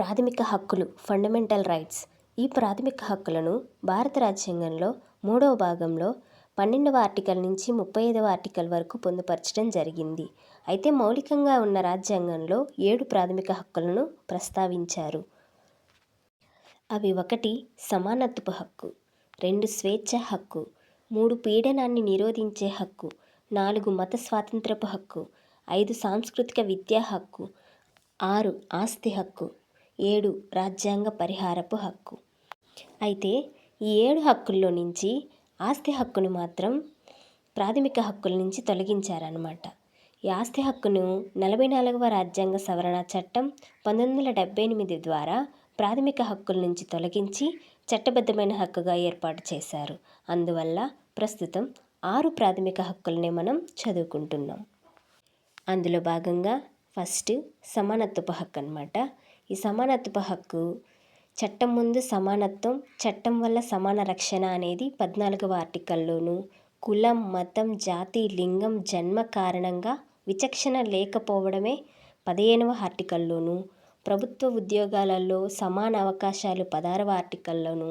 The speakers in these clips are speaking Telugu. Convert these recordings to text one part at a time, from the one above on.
ప్రాథమిక హక్కులు ఫండమెంటల్ రైట్స్ ఈ ప్రాథమిక హక్కులను భారత రాజ్యాంగంలో మూడవ భాగంలో పన్నెండవ ఆర్టికల్ నుంచి ముప్పై ఐదవ ఆర్టికల్ వరకు పొందుపరచడం జరిగింది. అయితే మౌలికంగా ఉన్న రాజ్యాంగంలో ఏడు ప్రాథమిక హక్కులను ప్రస్తావించారు. అవి ఒకటి సమానత్వపు హక్కు. రెండు స్వేచ్ఛ హక్కు. మూడు పీడనాన్ని నిరోధించే హక్కు. నాలుగు మత స్వాతంత్రపు హక్కు. ఐదు సాంస్కృతిక విద్యా హక్కు. ఆరు ఆస్తి హక్కు. ఏడు రాజ్యాంగ పరిహారపు హక్కు. అయితే ఈ ఏడు హక్కుల్లో నుంచి ఆస్తి హక్కును మాత్రం ప్రాథమిక హక్కుల నుంచి తొలగించారన్నమాట. ఈ ఆస్తి హక్కును నలభై నాలుగవ రాజ్యాంగ సవరణ చట్టం పంతొమ్మిది వందల డెబ్బై ఎనిమిది ద్వారా ప్రాథమిక హక్కుల నుంచి తొలగించి చట్టబద్ధమైన హక్కుగా ఏర్పాటు చేశారు. అందువల్ల ప్రస్తుతం ఆరు ప్రాథమిక హక్కులనే మనం చదువుకుంటున్నాం. అందులో భాగంగా ఫస్ట్ సమానత్వపు హక్కు అనమాట ఈ సమానత్వపు హక్కు చట్టం ముందు సమానత్వం చట్టం వల్ల సమాన రక్షణ అనేది పద్నాలుగవ ఆర్టికల్లోను కులం మతం జాతి లింగం జన్మ కారణంగా విచక్షణ లేకపోవడమే పదిహేనవ ఆర్టికల్లోను ప్రభుత్వ ఉద్యోగాలలో సమాన అవకాశాలు పదహారవ ఆర్టికల్లోను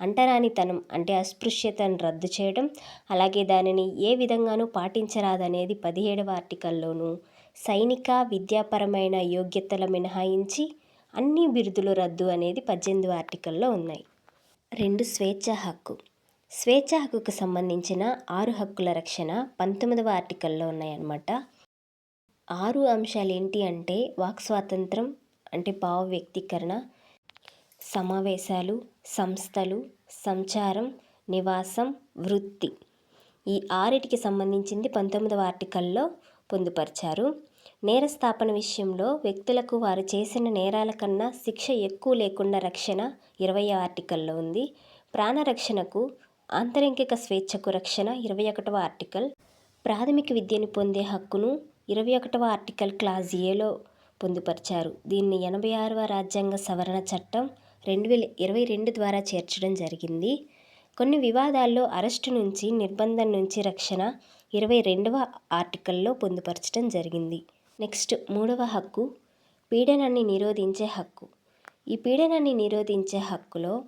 అంటరానితనం అంటే అస్పృశ్యతను రద్దు చేయడం అలాగే దానిని ఏ విధంగానూ పాటించరాదనేది పదిహేడవ ఆర్టికల్లోను సైనిక విద్యాపరమైన యోగ్యతల మినహాయించి అన్ని బిరుదులు రద్దు అనేది పద్దెనిమిది ఆర్టికల్లో ఉన్నాయి. రెండు స్వేచ్ఛ హక్కు. స్వేచ్ఛ హక్కుకు సంబంధించిన ఆరు హక్కుల రక్షణ పంతొమ్మిదవ ఆర్టికల్లో ఉన్నాయన్నమాట. ఆరు అంశాలు ఏంటి అంటే వాక్ స్వాతంత్రం అంటే భావ వ్యక్తీకరణ సమావేశాలు సంస్థలు సంచారం నివాసం వృత్తి. ఈ ఆరిటికి సంబంధించింది పంతొమ్మిదవ ఆర్టికల్లో పొందుపరిచారు. నేర స్థాపన విషయంలో వ్యక్తులకు వారు చేసిన నేరాల కన్నా శిక్ష ఎక్కువ లేకుండా రక్షణ ఇరవై ఆర్టికల్లో ఉంది. ప్రాణరక్షణకు ఆంతరంగిక స్వేచ్ఛకు రక్షణ ఇరవై ఒకటవ ఆర్టికల్. ప్రాథమిక విద్యను పొందే హక్కును ఇరవై ఒకటవ ఆర్టికల్ క్లాజ్ ఏలో పొందుపరిచారు. దీన్ని ఎనభై ఆరవ రాజ్యాంగ సవరణ చట్టం రెండు వేల ఇరవై రెండు ద్వారా చేర్చడం జరిగింది. కొన్ని వివాదాల్లో అరెస్టు నుంచి నిర్బంధం నుంచి రక్షణ ఇరవై రెండవ ఆర్టికల్లో పొందుపరచడం జరిగింది. నెక్స్ట్ మూడవ హక్కు పీడనాన్ని నిరోధించే హక్కు. ఈ పీడనాన్ని నిరోధించే హక్కులో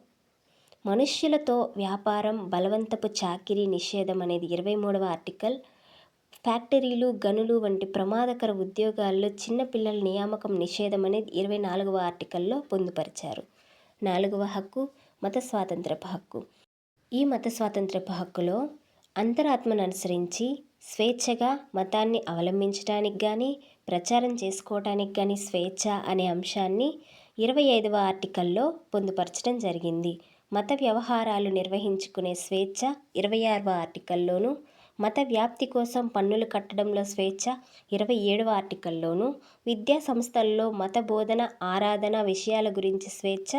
మనుష్యులతో వ్యాపారం బలవంతపు చాకిరీ నిషేధం అనేది ఇరవై మూడవ ఆర్టికల్. ఫ్యాక్టరీలు గనులు వంటి ప్రమాదకర ఉద్యోగాల్లో చిన్నపిల్లల నియామకం నిషేధం అనేది ఇరవై నాలుగవ ఆర్టికల్లో పొందుపరిచారు. నాలుగవ హక్కు మత స్వాతంత్రపు హక్కు. ఈ మత స్వాతంత్రపు హక్కులో అంతరాత్మను అనుసరించి స్వేచ్ఛగా మతాన్ని అవలంబించడానికి కానీ ప్రచారం చేసుకోవటానికి కానీ స్వేచ్ఛ అనే అంశాన్ని ఇరవై ఐదవ ఆర్టికల్లో పొందుపరచడం జరిగింది. మత వ్యవహారాలు నిర్వహించుకునే స్వేచ్ఛ ఇరవై ఆరవ ఆర్టికల్లోనూ మత వ్యాప్తి కోసం పన్నులు కట్టడంలో స్వేచ్ఛ ఇరవై ఏడవ ఆర్టికల్లోను విద్యా సంస్థల్లో మత బోధన ఆరాధన విషయాల గురించి స్వేచ్ఛ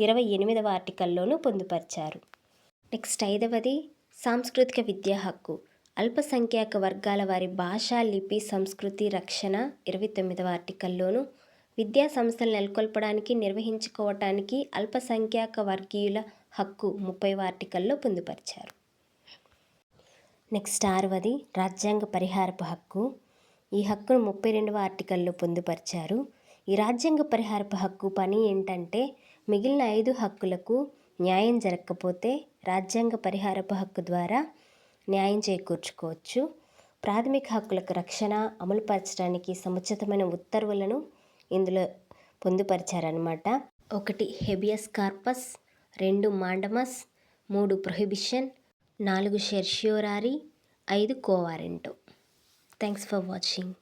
ఇరవై ఎనిమిదవ ఆర్టికల్లోనూ పొందుపరిచారు. నెక్స్ట్ ఐదవది సాంస్కృతిక విద్యా హక్కు. అల్పసంఖ్యాక వర్గాల వారి భాష లిపి సంస్కృతి రక్షణ ఇరవై తొమ్మిదవ ఆర్టికల్లోను విద్యా సంస్థలు నెలకొల్పడానికి నిర్వహించుకోవటానికి అల్పసంఖ్యాక వర్గీయుల హక్కు ముప్పై ఆర్టికల్లో పొందుపరిచారు. నెక్స్ట్ ఆరవది రాజ్యాంగ పరిహారపు హక్కు. ఈ హక్కును ముప్పై రెండవ ఆర్టికల్లో పొందుపరిచారు. ఈ రాజ్యాంగ పరిహారపు హక్కు పని ఏంటంటే మిగిలిన ఐదు హక్కులకు న్యాయం జరగకపోతే రాజ్యాంగ పరిహారపు హక్కు ద్వారా న్యాయం చేకూర్చుకోవచ్చు. ప్రాథమిక హక్కులకు రక్షణ అమలుపరచడానికి సముచితమైన ఉత్తర్వులను ఇందులో పొందుపరిచారనమాట ఒకటి హెబియస్ కార్పస్ రెండు మాండమస్ మూడు ప్రొహిబిషన్ నాలుగు షెర్షియోరారీ ఐదు కోవారెంటో థ్యాంక్స్ ఫర్ వాచింగ్